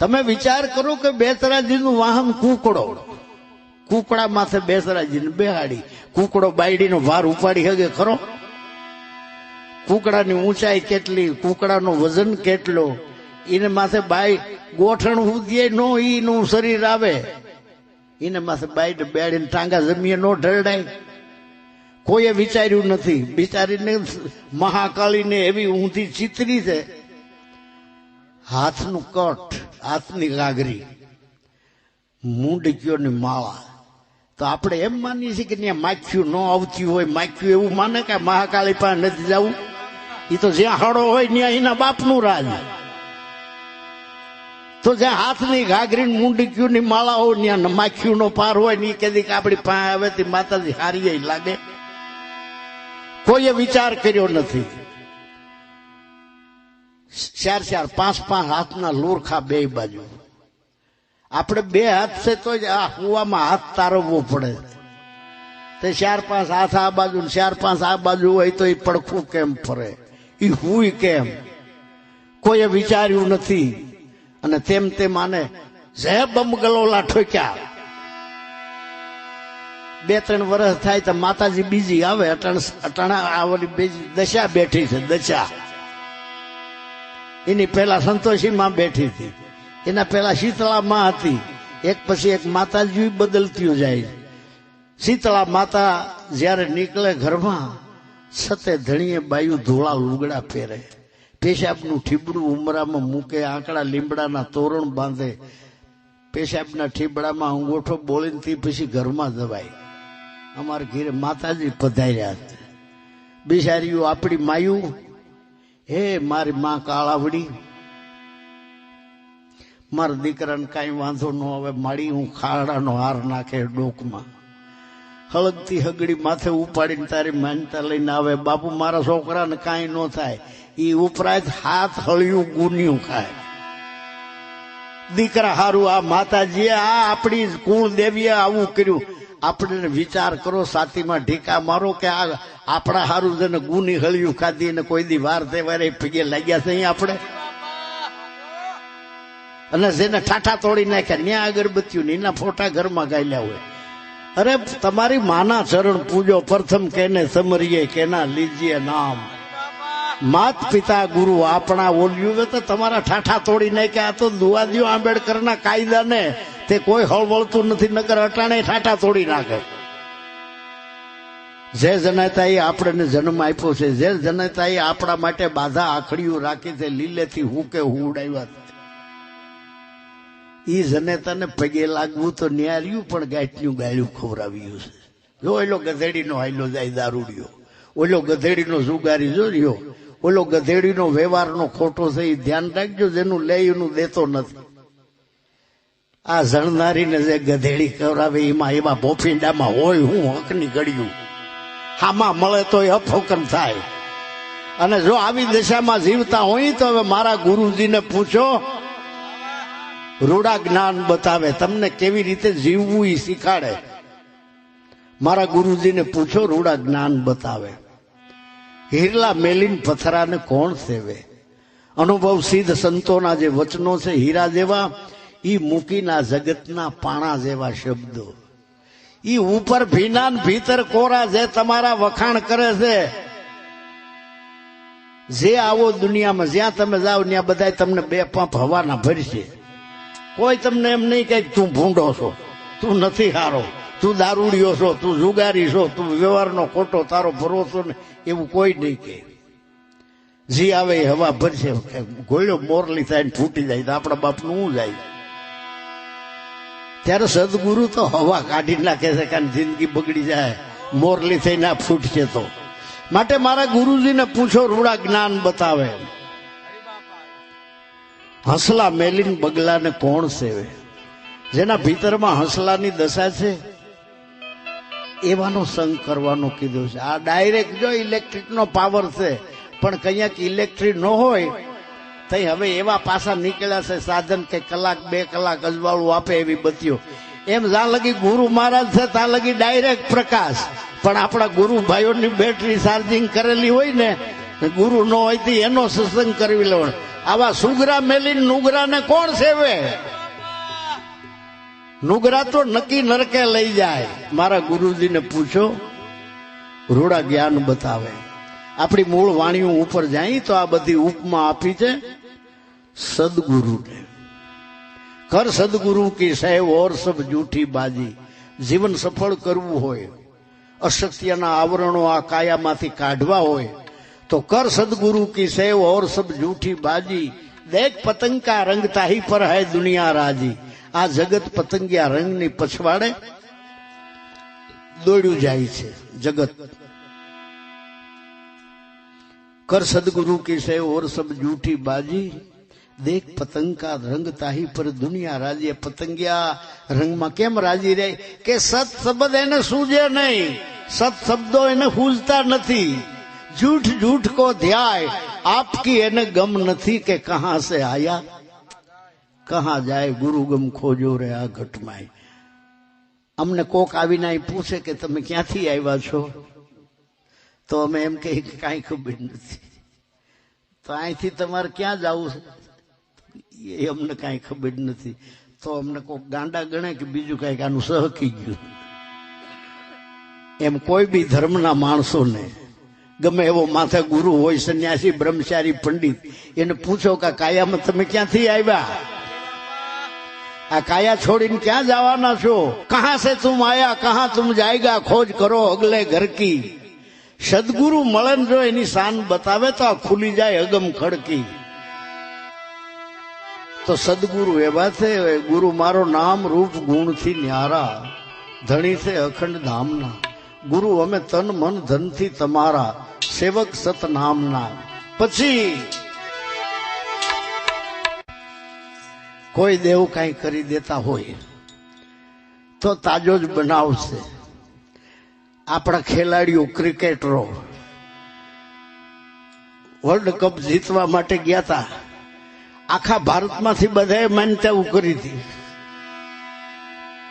તમે વિચાર કરો કે બેસરાજીનું વાહન કૂકડો. કૂકડા માથે બેસરાજીને બેહાડી, કૂકડો બાયડીનો ભાર ઉપાડી શકે ખરો? કૂકડાની ઊંચાઈ કેટલી, કુકડાનું વજન કેટલો? એને માથે બાય ગોઠણ ઉદીએ નો ઈનું શરીર આવે. એને માથે બાઈ બેડીને ટાંગા જમીએ નો ઢરડાય. કોઈએ વિચાર્યું નથી. બિચારીને મહાકાળીને એવી ઊંધી ચિતરી છે. હાથનું કટ હાથની ગાગરી મૂંડકીઓની માળા. તો આપણે એમ માનીએ છીએ કે ત્યાં માખ્યું ન આવતી હોય માખ્યું એવું માને કે મહાકાળી પાસે નથી જવું. એ તો જ્યાં હળો હોય ત્યાં એના બાપનું રાજ. તો જ્યાં હાથની ઘાઘરી મૂંડકીઓની માળા હોય, ત્યાં માખ્યું નો પાર હોય ને એ કદી આપણી પાસે આવે તે માતાજી હારી લાગે. કોઈએ વિચાર કર્યો નથી. ચાર ચાર, પાંચ પાંચ હાથના લોરખા બે બાજુ. આપણે બે હાથ છે તો જ આ કુવામાં હાથ તારવવો પડે. તે ચાર, પાંચ હાથ આ બાજુ ચાર, પાંચ આ બાજુ હોય તો એ પડખું કેમ ફરે? એ હુય કેમ? કોઈએ વિચાર્યું નથી. અને તેમ તેમ આને જે બમગલોલા ઠોક્યા. બે, ત્રણ વર્ષ થાય તો માતાજી બીજી આવે, અટણ, અટાણા આવડી બીજી દશા બેઠી છે, દશા. એની પહેલા સંતોષીમાં બેઠી હતી. એના પહેલા શીતળામાં હતી. એક પછી એક માતાજી બદલતી જાય શીતળા માતા જ્યારે નીકળે ઘરમાં, સતે ધણીએ બાયું ધોળા લુગડા પહેરે. પેશાબનું ઠીબડું ઉમરામાં મૂકે, આંકડા લીમડાના તોરણ બાંધે. પેશાબના ઠીબડામાં અંગોઠો બોલીને તે પછી ઘરમાં દવાય અમારા ઘેરે માતાજી પધાર્યા બિચારીઓ આપણી માયું હે, મારી માં કાળાવડી. મારા દીકરાને કાંઈ વાંધો ન આવે મારી હું ખાડાનો હાર નાખે ડોકમાં. હળગતી હગડી માથે ઉપાડીને તારી માનતા લઈને આવે, બાપુ, મારા છોકરાને કાંઈ ન થાય. એ ઉપરાંત હાથ હળિયું ગુન્યું ખાય. દીકરા હારું, આ માતાજીએ આ આપણી કુળ દેવીએ આવું કર્યું. આપણે વિચાર કરો, સાતીમાં ઢીકા મારો કે આ આપણા હારું જેને ગુની હળિયું ખાધી ને કોઈ દી વાર તહેવારે પીગે લાગ્યા છે અહીં આપણે? અને જેને ઠાઠા તોડી નાખ્યા, ન્યા અગરબત્તીઓ ને એના ફોટા ઘરમાં ગાયલા હોય. અરે, તમારી માના ચરણ પૂજો, પ્રથમ કેને સમરીએ, કેના લીજીએ નામ. માત પિતા ગુરુ આપણા ઓલ્યું તો તમારા ઠાઠા તોડી નાખ્યા તો દુવાદીઓ આંબેડકરના કાયદાને, તે કોઈ હળવળતું નથી નગર અટાણે ઠાઠા તોડી નાખે. જે જનતાએ આપણને જન્મ આપ્યો છે, જે જનતાએ આપણા માટે બાધા આખડીઓ રાખી છે, લીલેથી હું કે હું ઉડાવ્યા એ જનેતાને પગે લાગવું તો ન્યાર્યું, પણ ગાંઠનું ગાળ્યું ખવડાવ્યું છે. જો એલો ગધેડીનો હાયલો જાય દારૂડિયો, ઓલો ગધેડીનો જુગારી જો રહ્યો ઓલો ગધેડીનો વ્યવહારનો ખોટો છે એ ધ્યાન રાખજો, જેનું લે એનું દેતો નથી. આ જણનારીને જે ગધેડી ખવરાવે એમાં એવા બોફીંડામાં હોય, હું હકની ગળ્યું હામાં મળે તો એ અફોકન થાય. અને જો આવી દશામાં જીવતા હોય તો હવે મારા ગુરુજીને પૂછો, રૂડા જ્ઞાન બતાવે, તમને કેવી રીતે જીવવું એ શીખાડે? મારા ગુરુજીને પૂછો, રૂડા જ્ઞાન બતાવે. હીરલા મેલીન પથરાને કોણ સેવે? અનુભવ સિદ્ધ સંતોના જે વચનો છે, હીરા જેવા એ મૂકીના જગતના પાણા જેવા શબ્દો. ઈ ઉપર ભીના ભીતર કોરા જે તમારા વખાણ કરે છે, જે આવો દુનિયામાં, જ્યાં તમે જાઓ, ત્યાં બધા તમને બે પંપ હવાના ભરશે. કોઈ તમને એમ નહીં કે તું ભૂંડો છો, તું નથી હારો, તું દારૂડિયો છો, તું જુગારી છો, તું વ્યવહારનો ખોટો તારો ભરોસો ને, એવું કોઈ નહીં કે. જી આવે એ હવા ભરશે ગોળ્યો મોરલી થાય ફૂટી જાય, તો આપણા બાપનું જાય? ત્યારે સદગુરુ તો હવા કાઢી નાખે છે કારણ જિંદગી બગડી જાય, મોરલી થઈને ફૂટશે તો. માટે મારા ગુરુજીને પૂછો, રૂડા જ્ઞાન બતાવે. હસલા મેલીન બગલાને કોણ સેવે? જેના ભીતરમાં હસલાની દશા છે, એવાનો સંગ કરવાનો કીધું છે. આ ડાયરેક્ટ જો ઇલેક્ટ્રિકનો પાવર છે, પણ કંઈક ઇલેક્ટ્રિક ન હોય તઈ હવે એવા પાસા નીકળ્યા છે, સાધન કે કલાક, બે કલાક અજવાળું આપે એવી બત્યો એમ જ્યાં લગી ગુરુ મહારાજ છે, ત્યાં લગી ડાયરેક્ટ પ્રકાશ. પણ આપણા ગુરુ ભાઈઓની બેટરી ચાર્જિંગ કરેલી હોય ને, ગુરુ ન હોય એનો સત્સંગ કરવી લેવાનો. આવા સુગરા મેલી નુગરાને કોણ સેવે? નુગરા તો નક્કી નરકે લઈ જાય. મારા ગુરુજીને પૂછો, રૂડા જ્ઞાન બતાવે. આપણી મૂળ વાણીઓ ઉપર જાય તો આ બધી ઉપમા આપી છે સદગુરુને કર સદગુરુ કી સાહેબ ઓર સબ જૂઠી બાજી. જીવન સફળ કરવું હોય, અશક્તિના આવરણો આ કાયામાંથી કાઢવા હોય, તો કર સદગુરુ કી સેવ ઓર સબ જૂઠી બાજી. દેખ પતંગ કા રંગ તાહી પર હૈ દુનિયા રાજી. આ જગત પતંગિયા રંગની પછવાડે દોડ્યું જાય છે, જગત. कर सदगुरु की से और सब झूठी बाजी देख पतंग का रंग તાહી પર દુનિયા રાજી એ પતંગિયા રંગમાં કેમ રાજી રહે કે સત શબ્દ એને સૂજે નહીં સત શબ્દો એને ફૂલતા નથી झूठ झूठ को ધ્યાય આપકી એને ગમ નથી કે કહાં સે આયા કહાં જાય ગુરુ ગમ ખોજો રે આ ઘટમાં અમને કોક આવીને અહીં પૂછે કે તમે ક્યાંથી આવ્યા છો તો અમે એમ કહીએ કે કાંઈ ખબર નથી. તો અહીંથી તમારે ક્યાં જવું છે? એ અમને કાંઈ ખબર નથી. તો અમને કોઈ ગાંડા ગણે કે બીજું કાંઈક આનું સહકી ગયું. એમ કોઈ બી ધર્મના માણસોને ગમે એવો માથે ગુરુ હોય, સંન્યાસી, બ્રહ્મચારી, પંડિત, એને પૂછો કે કાયામાં તમે ક્યાંથી આવ્યા? આ કાયા છોડીને ક્યાં જવાના છો? કહા સે તું આયા, કહા તું જાયગા, ખોજ કરો અગલે ઘર કી. સદગુરુ મળે જો એની શાન બતાવે તો આ ખુલી જાય અગમ ખડકી. તો સદગુરુ એવા છે ગુરુ મારો નામ રૂપ ગુણથી ન્યારા, ધણી છે અખંડ ધામના. ગુરુ, અમે તન મન ધનથી તમારા, સેવક સત નામના પછી કોઈ દેવ કાંઈ કરી દેતા હોય, તો તાજો જ બનાવશે. આપણા ખેલાડીઓ ક્રિકેટરો વર્લ્ડ કપ જીતવા માટે ગયા હતા આખા ભારતમાંથી બધાએ માન્યતાઓ કરી હતી.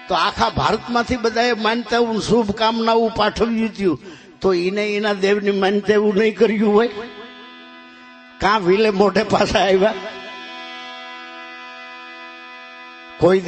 તો આખા ભારતમાંથી બધાએ માન્યતાઓ શુભકામનાઓ પાઠવ્યું હતું. તો એને એના દેવની માન્યતા એવું નહીં કર્યું હોય. કાં વિલે મોઢે પાછા આવ્યા? કોઈ